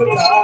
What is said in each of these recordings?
Thank you.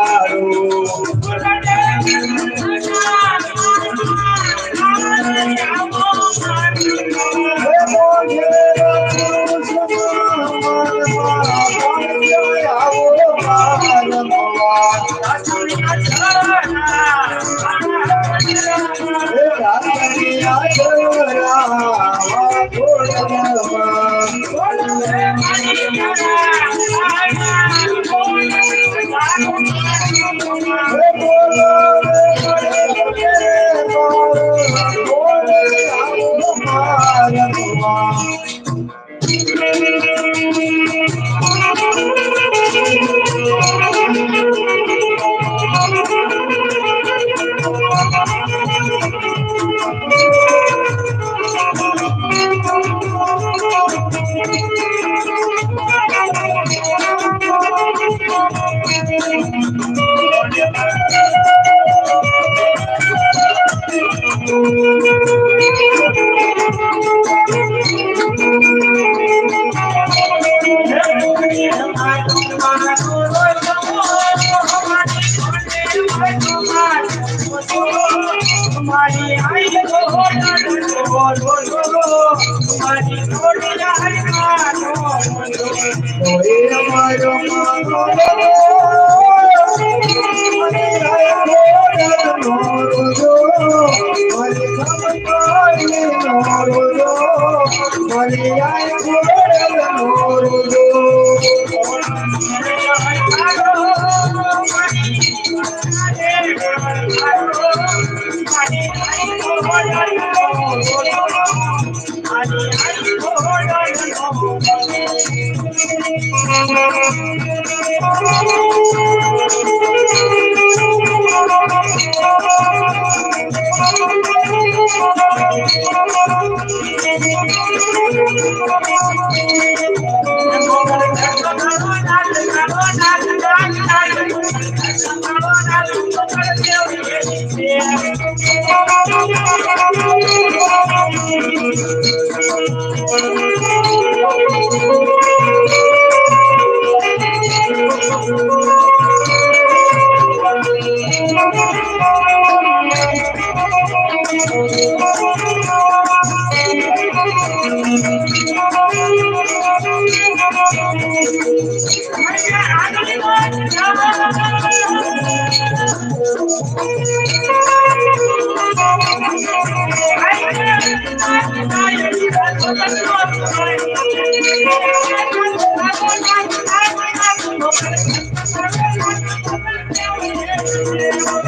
I'm Thank you.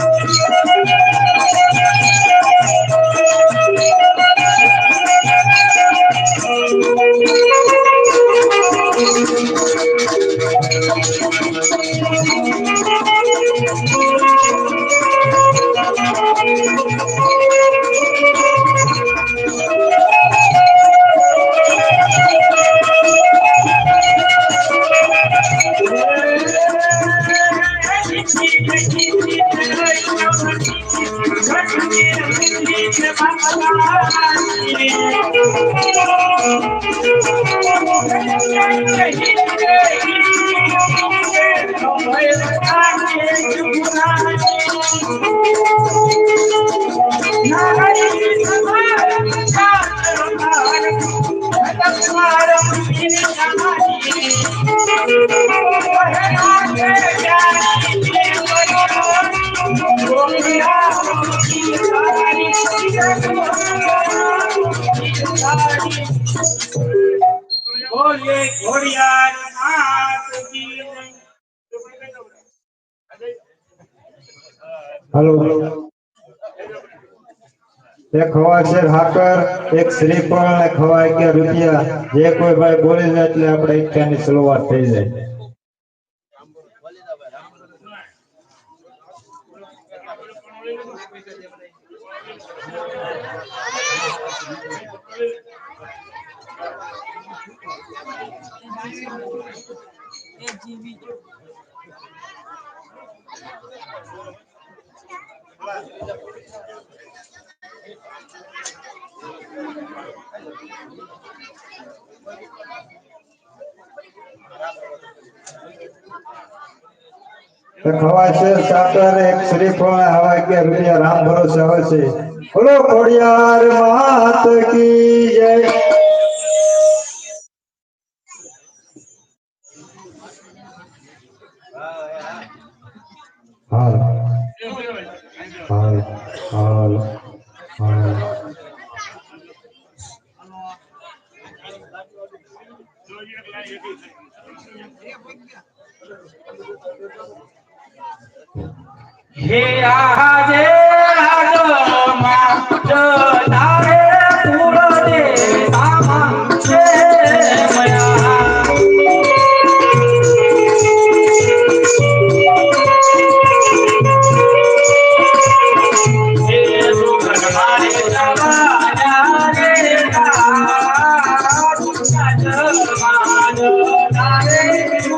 Hello એક હવા છે હાકર એક શ્રીફળ ને ખવા અગિયાર રૂપિયા. જે કોઈ ભાઈ બોલી જાય એટલે આપણે ઈચ્છાની શરૂઆત થઈ જાય. હવા છે સાકર એક શ્રીફળ હવા અગિયાર રૂપિયા રામ ભરોસે આવે છે. બોલો ખોડિયાર માત કી જય. હાલ હાલ હાલ હાલ હે આજે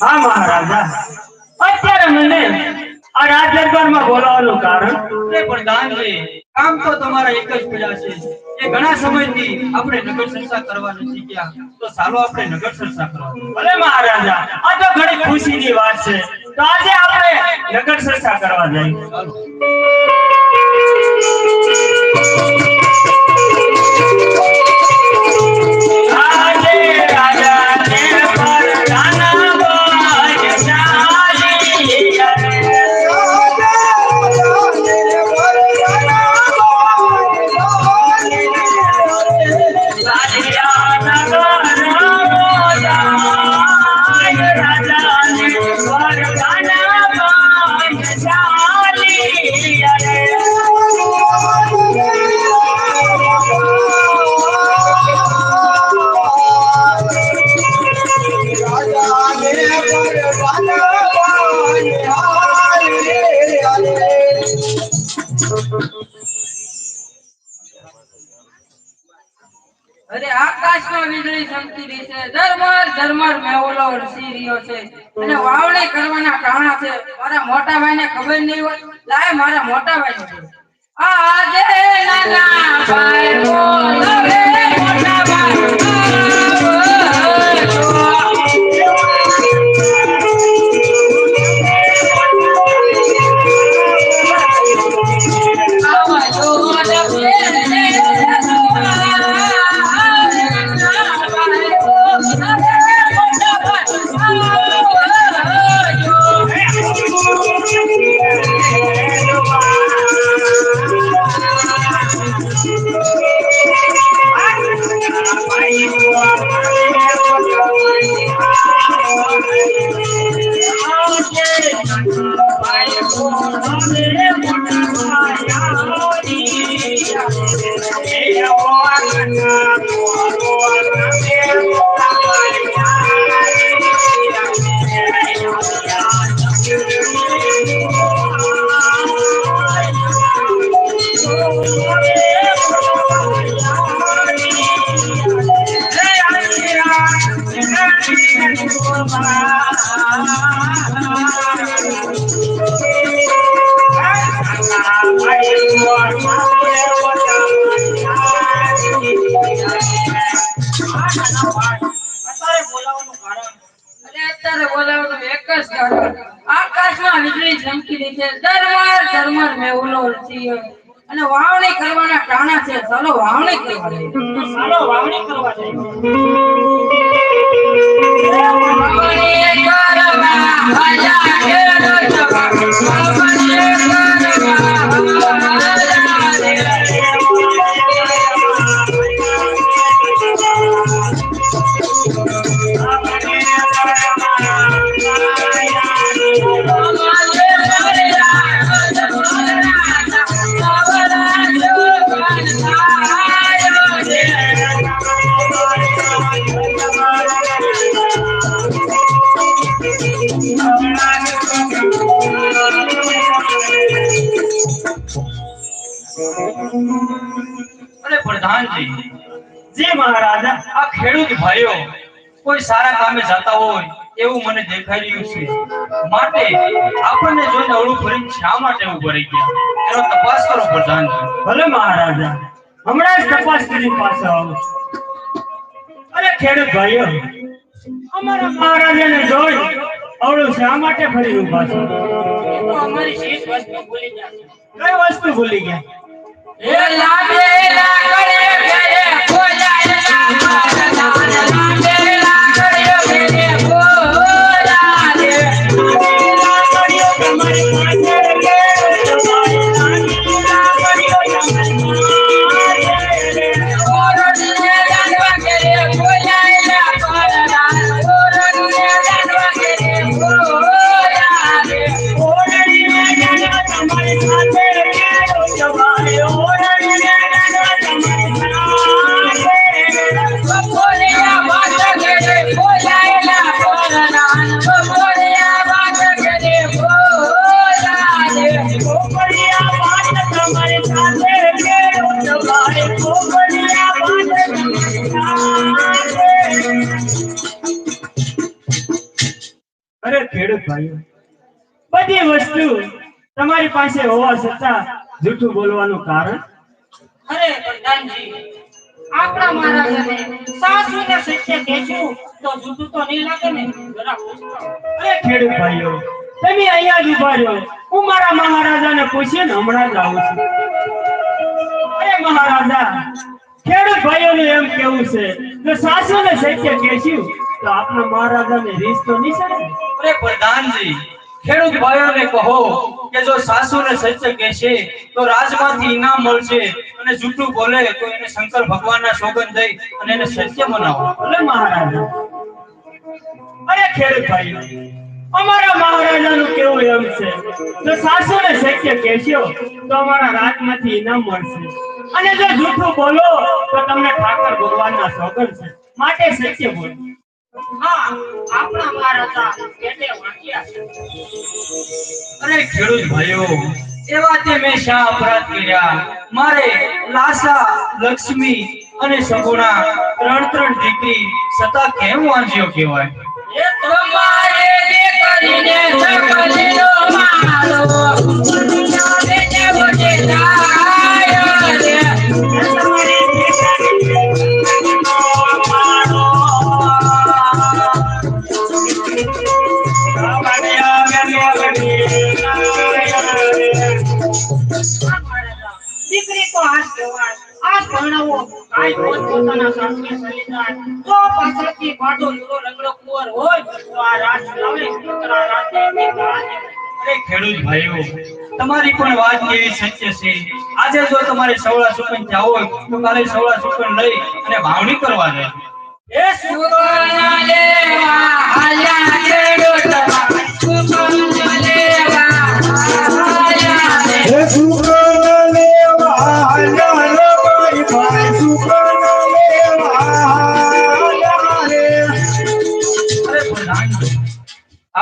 હા, મહારાજા. અત્યારે મને આ રાજ બોલાવવાનું કારણ તે છે. કામ તો તમારા એક જ પડ્યા છે. એ ઘણા સમયથી આપણે નગર સંસાર કરવા નથી તો ચાલો આપણે નગર સંસાર કરવા ભલે મહારાજા, આ તો ઘણી ખુશીની વાત છે. તો આજે આપણે નગર ચર્ચા કરવા જઈએ. આજે રાજાને ઝરમર મેવલો વરસી રહ્યો છે. અને વાવણી કરવાના કારણા છે. મારા મોટા ભાઈને ખબર નહીં હોય. લાય મારા મોટા ભાઈ આજે નાના ભાઈ બોલાવે મોટા ચાલો વાવણી કરવા જી મહારાજા આ ખેડૂત ભાઈઓ કોઈ સારા કામે જતા હોય એવું મને દેખાઈ રહ્યું છે. માટે આપણને જોઈને અવળું ફરી શા માટે ઊભો રહી ગયા? એનો તપાસ કરો પ્રધાન. ભલે મહારાજા હમણાં જ તપાસ કરી પાસે આવો. અરે ખેડૂત ભાઈઓ અમારા મહારાજાને જોઈ અવળું શા માટે ફરી ઊભા છો? અમારી વસ્તુ ભૂલી ગયા? કઈ વસ્તુ ભૂલી ગયા એ કરે પાસે હોવા છતાં જૂઠું બોલવાનું કારણ? અરે પ્રધાનજી આપણા મહારાજાને સાસુને શિષ્ય કહેશું તો જૂઠું તો નહીં લાગે ને? જરા અરે ખેડૂત ભાઈઓ તમે અહીંયા જ ઊભા રહ્યો. હું મારા મહારાજાને પૂછીને હમણાં જ આવું છું. અરે મહારાજા ખેડૂત ભાઈઓનું એમ કેવું છે કે સાસુને શિષ્ય કહેશું તો આપણા મહારાજાને રીસ તો નહીં છે અરે પ્રધાનજી ખેડૂત ભાઈઓને કહો કે જો સાસુને સત્ય કહેશે તો રાજમાંથી ઇનામ મળશે અને જૂઠું બોલે તો એને શંકર ભગવાનના સોગન દઈ અને એને સત્ય મનાવો ભલે મહારાજ. અરે ખેડૂત ભાઈઓ, અમારા મહારાજાનું કેવું એમ છે? જો સાસુને સત્ય કહેશો તો અમારા રાજમાંથી ઇનામ મળશે. અને જો જૂઠું બોલો, તો તમને ઠાકર ભગવાનના સોગન છે. માટે સત્ય બોલો. હા આપણા મહારાજા એટલે વાંચ્યા અરે ખેડૂત ભાઈઓ એવા તે મેં શા અપરાધ કર્યા મારે લાસા લક્ષ્મી અને સગુણા ત્રણ ત્રણ દીકરી સતા કેમ વાંચ્યો કહેવાય એ તમારે દીકરીને મારો દીકરી તો આજ કહેવાય આજ ભણાવો કાંઈ પોતપોતાના સંસ્કે ચલી જાય તો પાછળથી ભાડો લૂલો લંગડો કુંવર હોય તો આ રાત ચલાવે દીકરા રાતે અરે ખેડૂત ભાઈઓ તમારી પણ વાત એવી સત્ય છે. આજે જો તમારે સવળા સુકન જાવ હોય તો કાલે સવળા સુકન લઈ અને ભાવણી કરવા જાય એ લેવા ખેડૂત લેવા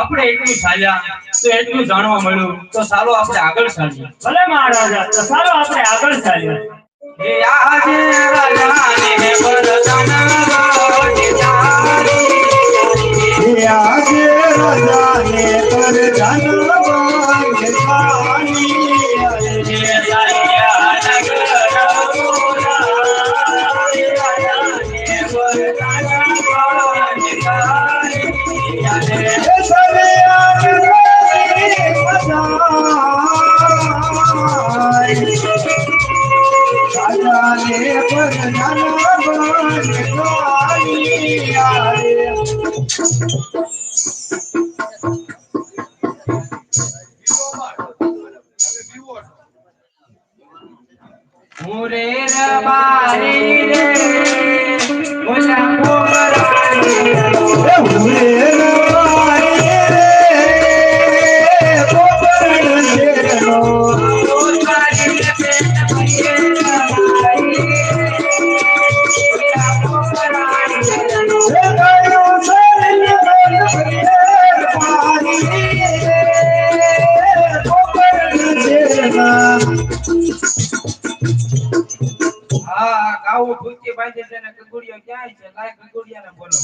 આપણે એટલું ચાલ્યા તો એટલું જાણવા મળ્યું. તો સારું આપણે આગળ ચાલીએ. ભલે મહારાજા તો ચાલો આપણે આગળ ચાલીએ. આજે વરદાન મોરે રબારી રે બોલા બોરાણી હે ભૂતી છે ને ગગુડિયો ક્યાંય છે? લાય ગગુડિયાને બોલો.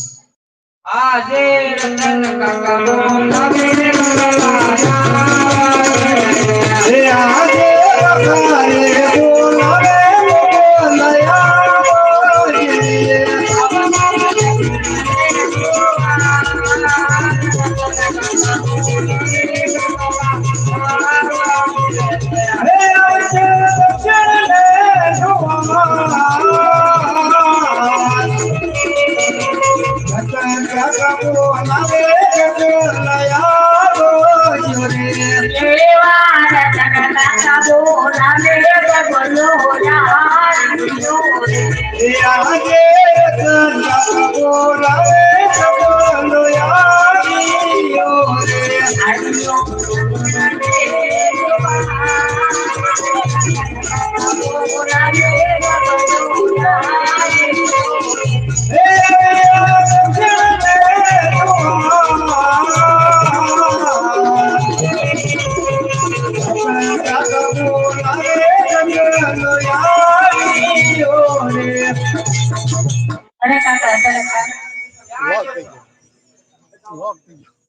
આજે રતન કાકા બોલાવે રે હે આજે રખારે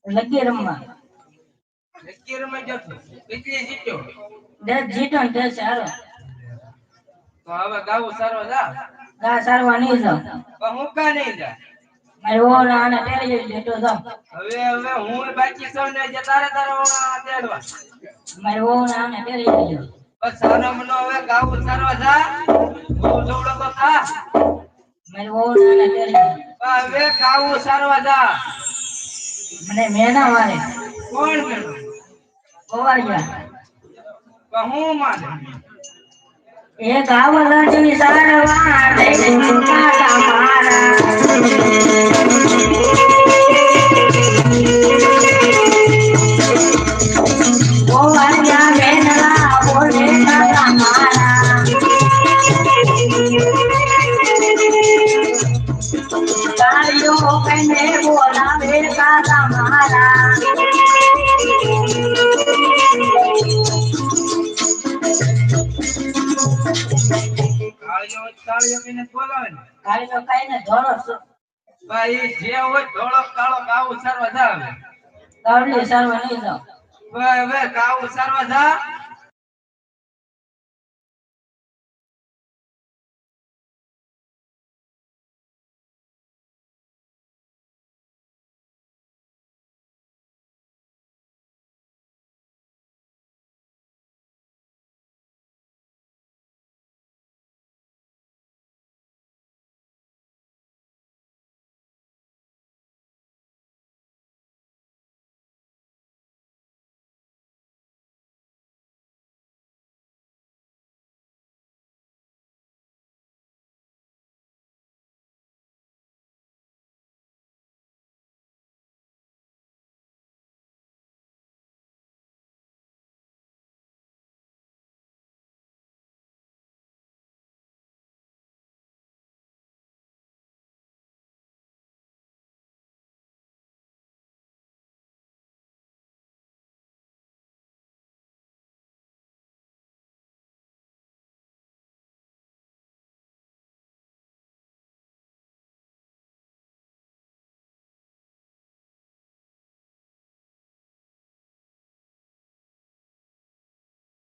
લગી રમવા. કેટલી જીત્યો. દસ દસ તો હવે ગાવું સારો જા. ગા સારવા નહીં જાવ પણ હું કા નહીં જા? મારે ઓ ના આને ટેરી જાવ હવે હવે હું બાકી સૌ જે તારે તારે ઓણા તેડવા. મારે ઓ ના આને ટેરી બસ સારો મનો હવે ગાવું સારો જા. બહુ જોડો તો થા. મારે ઓ જેટલો પણ હવે ગાવું સારવા જા. મને મેના મારે કોણ મેળો ઓવાળિયા પણ હું માને એ ગાવલડી સારવા દે કાકા મારા ગાડીઓ કઈને બોલાવે કાકા મારા બોલાવે ધોળો ભાઈ જે હોય ધોળો કાળો ગાવું સારવા જા હવે ગાવડી નહીં જાવ. હવે હવે ગાવું સારવા જા